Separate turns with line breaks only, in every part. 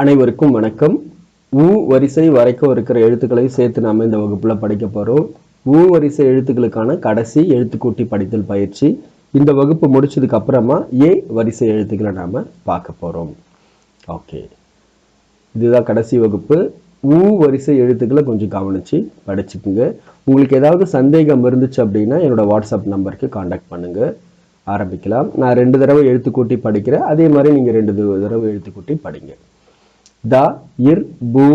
அனைவருக்கும் வணக்கம். ஊ வரிசை வரைக்கும் இருக்கிற எழுத்துக்களை சேர்த்து நாம இந்த வகுப்பில் படிக்க போகிறோம் ஊ வரிசை எழுத்துக்களுக்கான கடைசி எழுத்துக்கூட்டி படித்தல் பயிற்சி. இந்த வகுப்பு முடிச்சதுக்கு அப்புறமா ஏ வரிசை எழுத்துக்களை நாம் பார்க்க போகிறோம் ஓகே. இதுதான் கடைசி வகுப்பு. ஊ வரிசை எழுத்துக்களை கொஞ்சம் கவனிச்சு படிச்சுக்குங்க. உங்களுக்கு ஏதாவது சந்தேகம் இருந்துச்சு அப்படின்னா என்னோடய வாட்ஸ்அப் நம்பருக்கு காண்டாக்ட் பண்ணுங்கள் ஆரம்பிக்கலாம். நான் ரெண்டு தடவை எழுத்துக்கூட்டி படிக்கிறேன். அதே மாதிரி நீங்கள் ரெண்டு தடவை எழுத்துக்கூட்டி படிங்க. த இர் பூ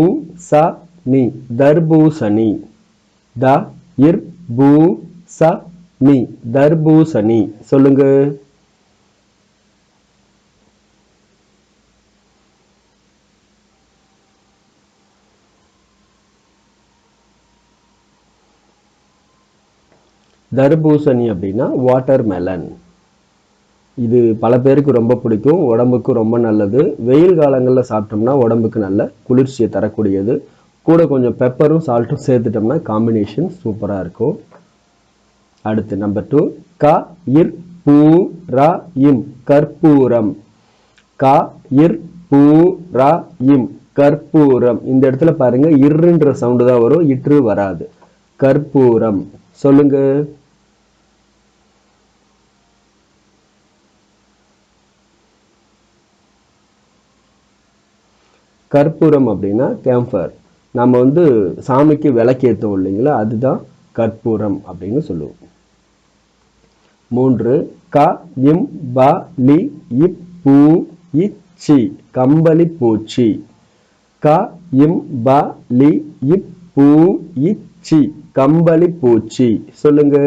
ச நி. தர்பூசணி. த இர் பூ ச நி. தர்பூசணி. சொல்லுங்க. தர்பூசணி அப்படின்னா வாட்டர் மெலன் இது பல பேருக்கு ரொம்ப பிடிக்கும் உடம்புக்கு ரொம்ப நல்லது. வெயில் காலங்களில் சாப்பிட்டோம்னா உடம்புக்கு நல்ல குளிர்ச்சியை தரக்கூடியது. கூட கொஞ்சம் பெப்பரும் சால்ட்டும் சேர்த்துட்டோம்னா காம்பினேஷன் சூப்பராக இருக்கும். அடுத்து நம்பர் டூ க இர் பூ ரா இம் கற்பூரம். க இர் பூ ரா இம் கற்பூரம். இந்த இடத்துல பாருங்க இருன்ற சவுண்டு தான் வரும் இற்று வராது. கற்பூரம். சொல்லுங்க. கற்பூரம் அப்படின்னா கேம்பர் நம்ம வந்து சாமிக்கு விளக்கேற்றோம் இல்லைங்களா? அதுதான் கற்பூரம் அப்படின்னு சொல்லுவோம். மூன்று க இம் ப லி இப் பூ இச்சி கம்பளி பூச்சி. க இம் ப லி இப் பூ இச்சி கம்பளி பூச்சி. சொல்லுங்க.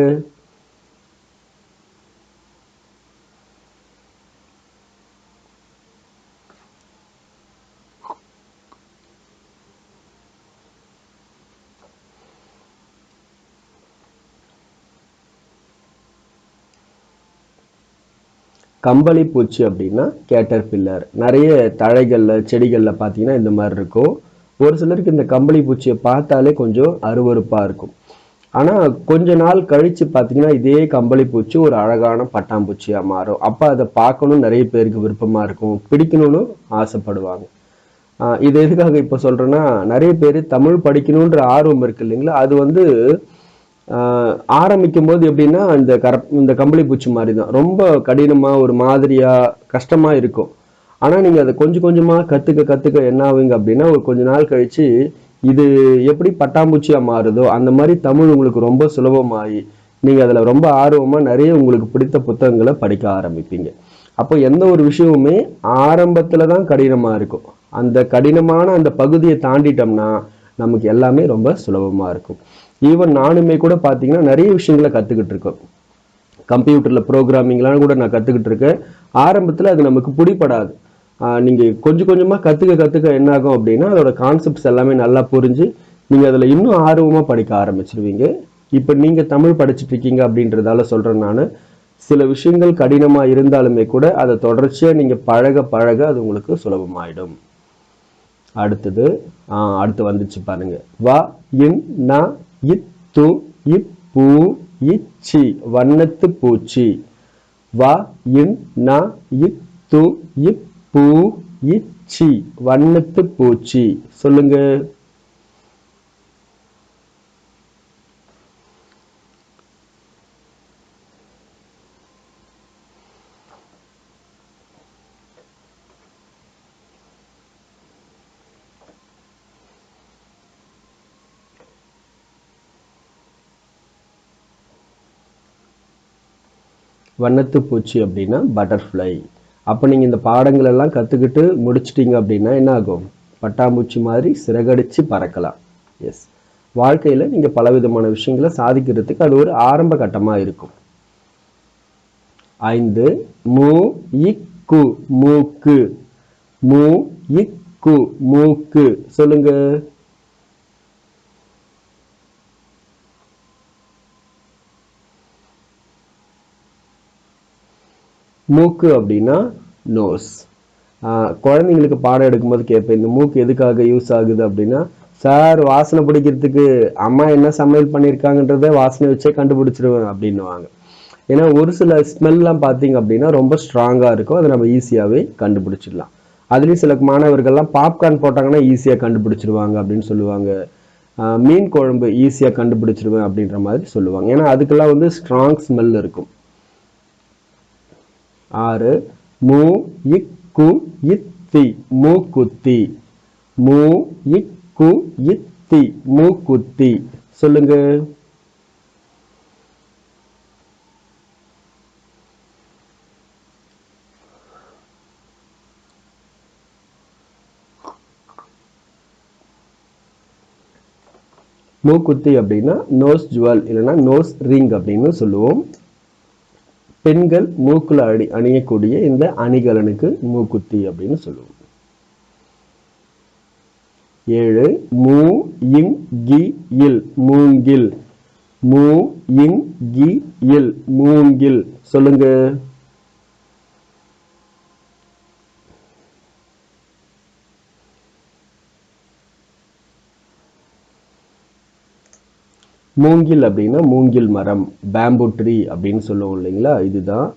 கம்பளி பூச்சி அப்படின்னா கேட்டர் பில்லர். நிறைய தழைகளில் செடிகளில் பார்த்தீங்கன்னா இந்த மாதிரி இருக்கும். ஒரு சிலருக்கு இந்த கம்பளி பூச்சியை பார்த்தாலே கொஞ்சம் அருவருப்பாக இருக்கும். ஆனால் கொஞ்ச நாள் கழித்து பார்த்தீங்கன்னா இதே கம்பளி பூச்சி ஒரு அழகான பட்டாம்பூச்சியாக மாறும். அப்போ அதை பார்க்கணும் நிறைய பேருக்கு விருப்பமாக இருக்கும். பிடிக்கணும்னு ஆசைப்படுவாங்க. இது எதுக்காக இப்போ சொல்கிறேன்னா நிறைய பேர் தமிழ் படிக்கணுன்ற ஆர்வம் இருக்கு இல்லைங்களா? அது வந்து ஆரம்பிக்கும் போது எப்படின்னா இந்த கர இந்த கம்பளி பூச்சி மாதிரி தான் ரொம்ப கடினமாக ஒரு மாதிரியாக கஷ்டமாக இருக்கும். ஆனால் நீங்கள் அதை கொஞ்சம் கொஞ்சமாக கற்றுக்க கற்றுக்க என்ன ஆகுங்க அப்படின்னா ஒரு கொஞ்ச நாள் கழித்து இது எப்படி பட்டாம்பூச்சியாக மாறுதோ அந்த மாதிரி தமிழ் உங்களுக்கு ரொம்ப சுலபமாயி நீங்கள் அதில் ரொம்ப ஆர்வமாக நிறைய உங்களுக்கு பிடித்த புத்தகங்களை படிக்க ஆரம்பிப்பீங்க. அப்போ எந்த ஒரு விஷயமுமே ஆரம்பத்தில் தான் கடினமாக இருக்கும். அந்த கடினமான அந்த பகுதியை தாண்டிட்டோம்னா நமக்கு எல்லாமே ரொம்ப சுலபமாக இருக்கும். ஈவன் நானுமே கூட பார்த்தீங்கன்னா நிறைய விஷயங்களை கற்றுக்கிட்டு இருக்கோம். கம்ப்யூட்டரில் ப்ரோக்ராமிங்லாம் கூட நான் கற்றுக்கிட்டு இருக்கேன். ஆரம்பத்தில் அது நமக்கு பிடிப்படாது நீங்கள் கொஞ்சம் கொஞ்சமாக கற்றுக்க கற்றுக்க என்னாகும் அப்படின்னா அதோட கான்செப்ட்ஸ் எல்லாமே நல்லா புரிஞ்சு நீங்கள் அதில் இன்னும் ஆர்வமாக படிக்க ஆரம்பிச்சிருவீங்க. இப்போ நீங்கள் தமிழ் படிச்சுட்டு இருக்கீங்க அப்படின்றதால சொல்கிறேன் நான். சில விஷயங்கள் கடினமாக இருந்தாலுமே கூட அதை தொடர்ச்சியாக நீங்கள் பழக பழக அது உங்களுக்கு சுலபமாயிடும். அடுத்தது ஆ, அடுத்து வந்துச்சு பாருங்க. வா இன் நான் இத்து இப்பூ இச்சி வண்ணத்து பூச்சி. வ இன் ந இத்து இப்பூ இச்சி வண்ணத்து பூச்சி. சொல்லுங்க. வண்ணத்து பூச்சி அப்படின்னா பட்டர்ஃப்ளை அப்போ நீங்கள் இந்த பாடங்களெல்லாம் கற்றுக்கிட்டு முடிச்சிட்டீங்க அப்படின்னா என்ன ஆகும் பட்டாம்பூச்சி மாதிரி சிறகடிச்சு பறக்கலாம். எஸ் வாழ்க்கையில் நீங்கள் பலவிதமான விஷயங்களை சாதிக்கிறதுக்கு அது ஒரு ஆரம்ப கட்டமாக இருக்கும். ஐந்து மூ இக்கு மூக்கு. மூ இக்கு மூக்கு. சொல்லுங்கள் மூக்கு அப்படின்னா நோஸ் குழந்தைங்களுக்கு பாடம் எடுக்கும்போது கேட்பேன் இந்த மூக்கு எதுக்காக யூஸ் ஆகுது? அப்படின்னா சார் வாசனை பிடிக்கிறதுக்கு அம்மா என்ன சமையல் பண்ணியிருக்காங்கன்றத வாசனை வச்சே கண்டுபிடிச்சிருவேன் அப்படின்னுவாங்க. ஏன்னா ஒரு சில ஸ்மெல்லாம் பார்த்தீங்க அப்படின்னா ரொம்ப ஸ்ட்ராங்காக இருக்கும். அதை நம்ம ஈஸியாகவே கண்டுபிடிச்சிடலாம். அதுலேயும் சில மாணவர்கள்லாம் பாப்கார்ன் போட்டாங்கன்னா ஈஸியாக கண்டுபிடிச்சிருவாங்க அப்படின்னு சொல்லுவாங்க. மீன் குழம்பு ஈஸியாக கண்டுபிடிச்சிருவேன் அப்படின்ற மாதிரி சொல்லுவாங்க. ஏன்னா அதுக்கெல்லாம் வந்து ஸ்ட்ராங் ஸ்மெல் இருக்கும். ஆறு. மூ இக்கு இத்தி மூக்குத்தி மூ இக்கு இத்தி மூக்குத்தி சொல்லுங்க. மூக்குத்தி அப்படின்னா நோஸ் ஜுவல் இல்லைன்னா நோஸ் ரிங் அப்படின்னு சொல்லுவோம். பெண்கள் மூக்குல அடி அணியக்கூடிய இந்த அணிகலனுக்கு மூக்குத்தி அப்படின்னு சொல்லுவோம். ஏழு மூ இங் கி இல். மூங்கில். மூ இங் கி இல். மூங்கில். சொல்லுங்க. மூங்கில் அப்படின்னா மூங்கில் மரம் பேம்பு ட்ரீ அப்படின்னு சொல்லுவோம் இல்லைங்களா? இதுதான்.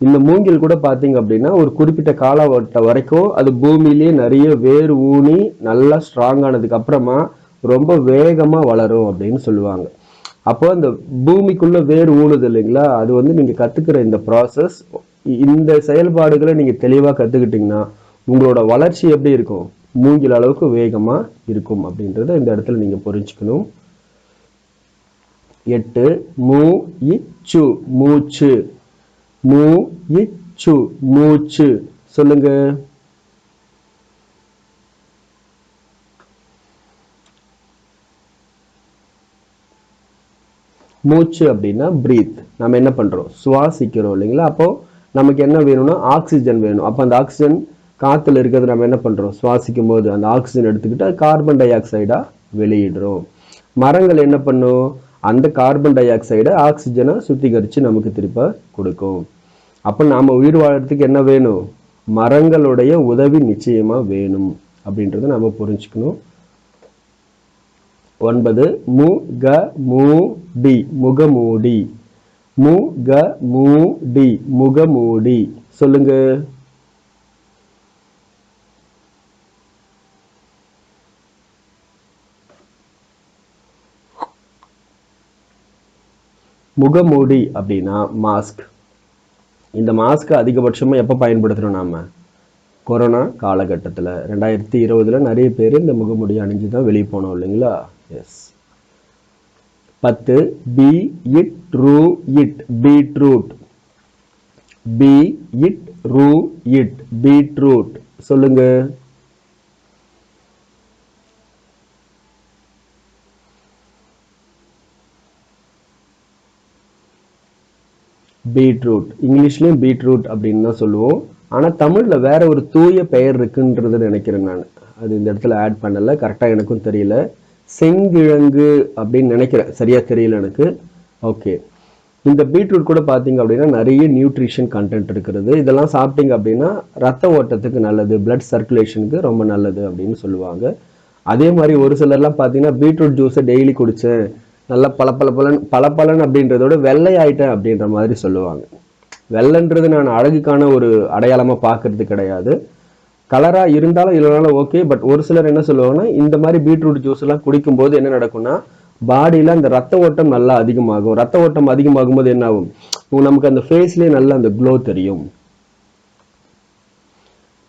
இந்த மூங்கில் கூட பார்த்தீங்க அப்படின்னா ஒரு குறிப்பிட்ட காலகட்டம் வரைக்கும் அது பூமியிலேயே நிறைய வேர் ஊனி நல்லா ஸ்ட்ராங் ஆனதுக்கு அப்புறமா ரொம்ப வேகமாக வளரும் அப்படின்னு சொல்லுவாங்க. அப்போ அந்த பூமிக்குள்ளே வேர் ஊனுது இல்லைங்களா? அது வந்து நீங்கள் கற்றுக்கிற இந்த ப்ராசஸ் இந்த செயல்பாடுகளை நீங்கள் தெளிவாக கற்றுக்கிட்டிங்கன்னா உங்களோட வளர்ச்சி எப்படி இருக்கும்? மூங்கில் அளவுக்கு வேகமாக இருக்கும் அப்படின்றத இந்த இடத்துல நீங்கள் புரிஞ்சுக்கணும். எட்டு மூ இச்சு மூச்சு. மூ இச்சு மூச்சு. சொல்லுங்க. மூச்சு அப்படின்னா பிரீத் நம்ம என்ன பண்றோம்? சுவாசிக்கிறோம் இல்லைங்களா? அப்போ நமக்கு என்ன வேணும்னா ஆக்சிஜன் வேணும். அப்போ அந்த ஆக்சிஜன் காற்றுல இருக்கிறது நம்ம என்ன பண்றோம்? சுவாசிக்கும் போது அந்த ஆக்சிஜன் எடுத்துக்கிட்டு கார்பன் டை ஆக்சைடா வெளியிடுறோம். மரங்கள் என்ன பண்ணும்? அந்த கார்பன் டை ஆக்சைடை ஆக்சிஜனை சுத்திகரித்து நமக்கு திருப்ப கொடுக்கும். அப்போ நாம் உயிர் வாழறதுக்கு என்ன வேணும்? மரங்களுடைய உதவி நிச்சயமாக வேணும். அப்படின்றத நம்ம புரிஞ்சுக்கணும். ஒன்பது மு க மூ டி முகமூடி. மு க மூ டி முகமூடி. சொல்லுங்கள் முகமூடி அப்படின்னா மாஸ்க் இந்த மாஸ்க் அதிகபட்சமாக எப்போ பயன்படுத்துகிறோம் நாம்? கொரோனா காலகட்டத்தில். ரெண்டாயிரத்தி இருபதில் நிறைய பேர் இந்த முகமூடி அணிஞ்சு தான் வெளியே போனோம் இல்லைங்களா? எஸ் பத்து பி இட் ரூ இட் பீட்ரூட் பி இட் ரூ இட் பீட்ரூட் சொல்லுங்கள் பீட்ரூட். இங்கிலீஷ்லேயும் பீட்ரூட் அப்படின்னு தான் சொல்லுவோம். ஆனால் தமிழில் வேற ஒரு தூய பெயர் இருக்குன்றது நினைக்கிறேன் நான். அது இந்த இடத்துல ஆட் பண்ணலை. கரெக்டாக எனக்கும் தெரியல. செங்கிழங்கு அப்படின்னு நினைக்கிறேன். சரியாக தெரியல எனக்கு. ஓகே இந்த பீட்ரூட் கூட பார்த்தீங்க அப்படின்னா நிறைய நியூட்ரிஷன் கண்டென்ட் இருக்கிறது. இதெல்லாம் சாப்பிட்டீங்க அப்படின்னா ரத்த ஓட்டத்துக்கு நல்லது பிளட் சர்க்குலேஷனுக்கு ரொம்ப நல்லது அப்படின்னு சொல்லுவாங்க. அதே மாதிரி ஒரு சிலர்லாம் பார்த்தீங்கன்னா பீட்ரூட் ஜூஸை டெய்லி குடித்தேன் நல்ல பல பல பலன் பல பலன் அப்படின்றதோட வெள்ளை ஆயிட்டேன் அப்படின்ற மாதிரி சொல்லுவாங்க. வெள்ளைன்றது நான் அழகுக்கான ஒரு அடையாளமாக பார்க்கறது கிடையாது. கலராக இருந்தாலும் இல்லைனாலும் ஓகே பட் ஒரு சிலர் என்ன சொல்லுவாங்கன்னா இந்த மாதிரி பீட்ரூட் ஜூஸ் எல்லாம் குடிக்கும்போது என்ன நடக்கும்னா பாடியில் அந்த ரத்த ஓட்டம் நல்லா அதிகமாகும். ரத்த ஓட்டம் அதிகமாகும் போது என்ன ஆகும்? நமக்கு அந்த ஃபேஸ்லேயே நல்லா அந்த க்ளோ தெரியும்.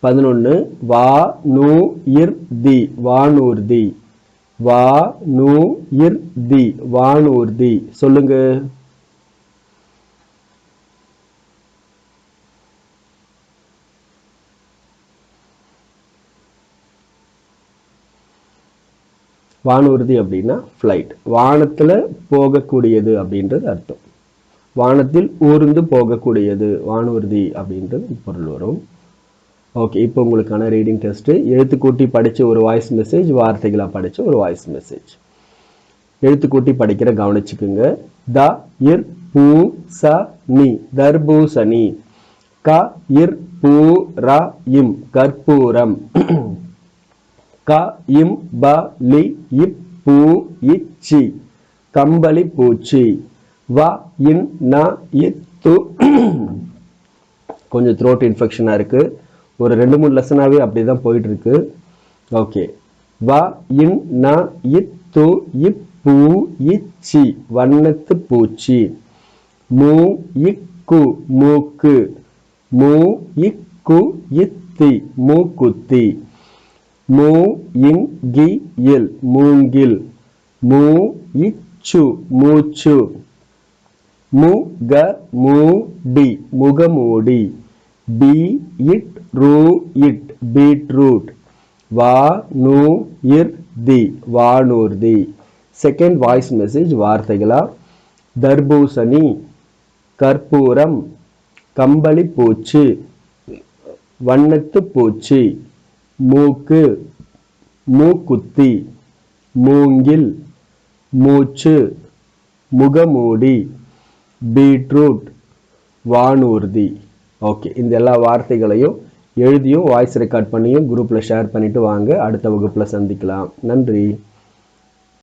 பதினொன்று வா நூ இர் தி. வானூர்தி வா இர் தி. வானூர்தி சொல்லுங்க. வானூர்தி அப்படின்னா ஃப்ளைட் வானத்தில் போகக்கூடியது அப்படின்றது அர்த்தம். வானத்தில் ஊர்ந்து போகக்கூடியது. வானூர்தி அப்படின்றது பொருள் வரும். ஓகே இப்போ உங்களுக்கான ரீடிங் டெஸ்ட்டு எழுத்துக்கூட்டி படித்து ஒரு வாய்ஸ் மெசேஜ் வார்த்தைகளாக படித்த ஒரு வாய்ஸ் மெசேஜ் எழுத்துக்கூட்டி படிக்கிற கவனிச்சுக்குங்க. த இர் பூ ச நி. தர்பூசணி. க இர் பூ ர இம். கற்பூரம். க இம் ப லி இப் பூ இச்சி கம்பளி பூச்சி. வ இன் ந இத்து கொஞ்சம் த்ரோட் இன்ஃபெக்ஷனாக இருக்குது ஒரு ரெண்டு மூணு லெசனாகவே அப்படி தான் போயிட்டுருக்கு. ஓகே. வ இன் ந இத் து இப் பூ இச்சி வண்ணத்து பூச்சி. மூ இக்கு மூக்கு. மூ இக்கு இத்தி மூக்குத்தி. மூ இன் கி இல் மூங்கில். மூ இச்சு மூச்சு. மு க மூ டி முகமூடி. பி இட் ரூ இட் பீட்ரூட் வா நூ இர் தி வானூர்தி செகண்ட் வாய்ஸ் மெசேஜ் வார்த்தைகளா? தர்பூசணி கற்பூரம் கம்பளி பூச்சி வண்ணத்து பூச்சி மூக்கு மூக்குத்தி மூங்கில் மூச்சு முகமூடி பீட்ரூட் வானூர்தி. ஓகே இந்த எல்லா வார்த்தைகளையும் எழுதியும் வாய்ஸ் ரெக்கார்ட் பண்ணியும் குரூப்பில் ஷேர் பண்ணிட்டு வாங்க. அடுத்த வகுப்பில் சந்திக்கலாம். நன்றி.